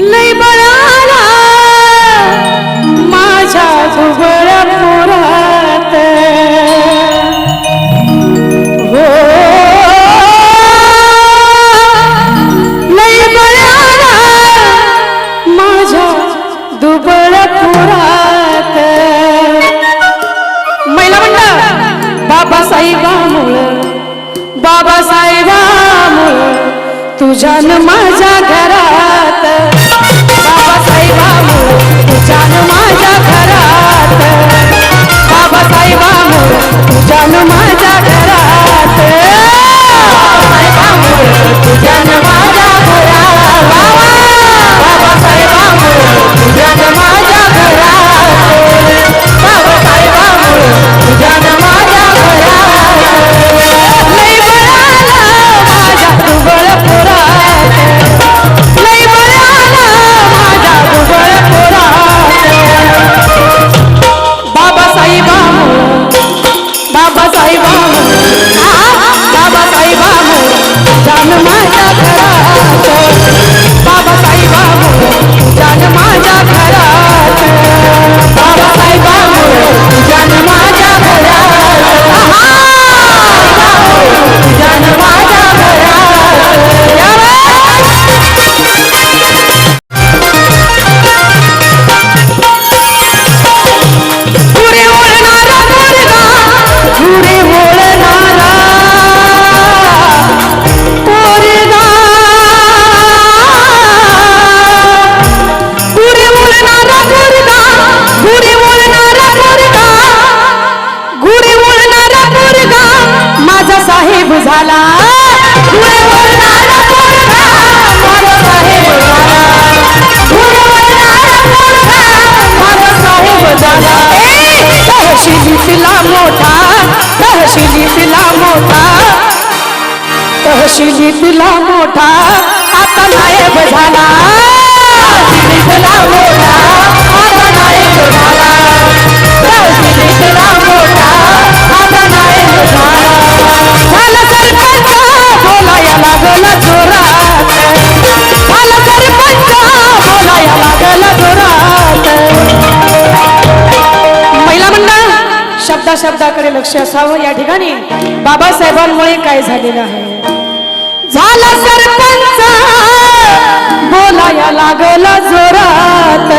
लय बळाला. माझ्या दुबळ पुरात हो. लय बळाला. माझ्या दुबळ पुरात. महिला म्हणलं बाबासाहेबामुळं बाबासाहेबामुळं तुझ्यान माझ्या घरात. तुझ्यान वळणारा मुलगा माझा साहेब झाला? तहशिलीतला मोठा तहशिलीतला मोठा तहशिलीतला मोठा आता नायब झाला. तहशिलीतला मोठा. शब्दा शब्दाकडे लक्ष असावं? या ठिकाणी बाबासाहेबांमुळे काय झालेलं आहे? झाला सरपंच! बोलाया लागला जोरात.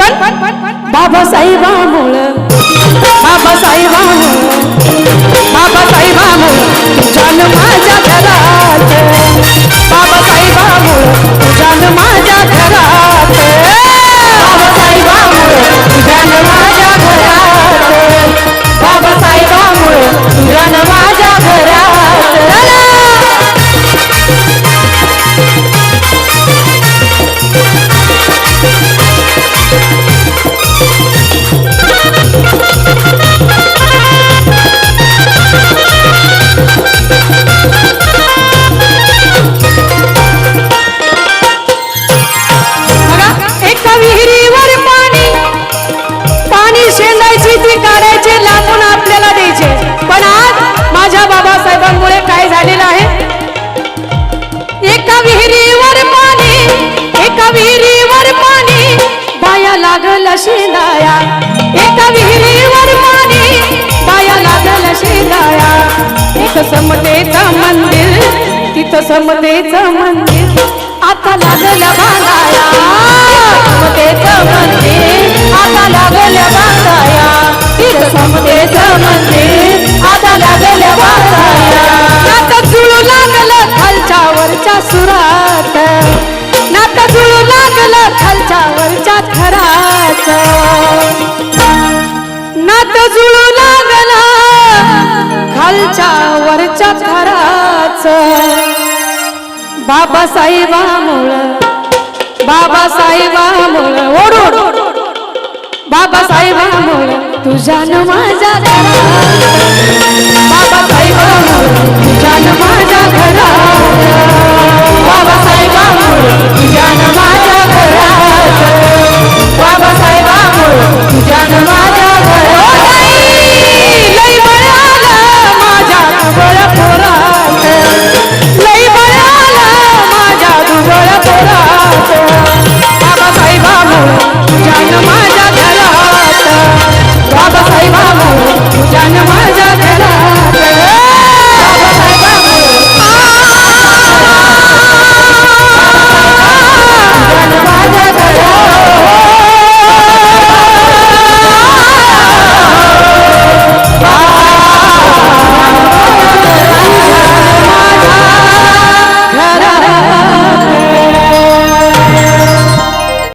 पण. बाबासाहेबामुळं बाबासाहेबामुळं तिथं समतेचं मंदिर तिथं समतेचं मंदिर. आता लागलं बांधाया. समतेचं मंदिर आता लागलं बांधाया. तिथं समतेचं मंदिर आता लागलं बांधाया. आता जुळू लागलं खालच्या वरच्या सुरात. नाता जुळू लागलं खालच्या वरच्या थरात. नातं जुळू लागलं खालच्या वरच्या थराच. बाबासाहेबामुळं बाबासाहेबामुळं ओढ बाबासाहेबामुळं तुझ्यानं माझ्या घरात.